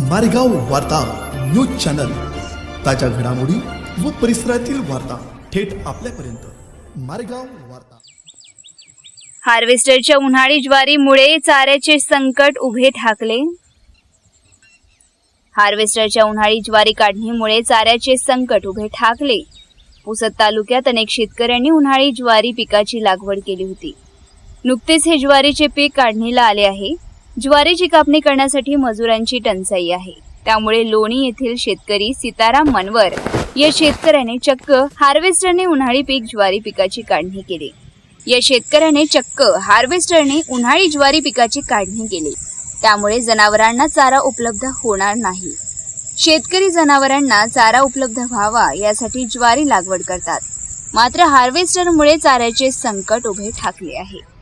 मारेगाव वार्ता news channel. ताज्या घडामोडी व परिसरातील वार्ता थेट आपल्यापर्यंत. मारेगाव वार्ता. हार्वेस्टरच्या उन्हाळी ज्वारीमुळे चाऱ्याचे संकट उभे ठाकले. हार्वेस्टरच्या उन्हाळी ज्वारी काढणीमुळे चाऱ्याचे संकट उभे ठाकले. पुसद तालुक्यात अनेक शेतकऱ्यांनी उन्हाळी ज्वारी पिकाची लागवड केली होती. नुकतेच हे ज्वारीचे पीक काढणीला आले आहे. ज्वारीची कापणी करण्यासाठी मजुरांची टंचाई आहे. त्यामुळे लोणी येथील शेतकरी सीताराम मनवर या शेतकऱ्याने चक्क हार्वेस्टरने उन्हाळी पीक ज्वारी पिकाची काढणी केली. या शेतकऱ्याने चक्क हार्वेस्टरने उन्हाळी ज्वारी पिकाची काढणी केली. त्यामुळे जनावरांना चारा उपलब्ध होणार नाही. शेतकरी जनावरांना चारा उपलब्ध व्हावा यासाठी ज्वारी लागवड करतात. मात्र हार्वेस्टरमुळे चाऱ्याचे संकट उभे ठाकले आहे.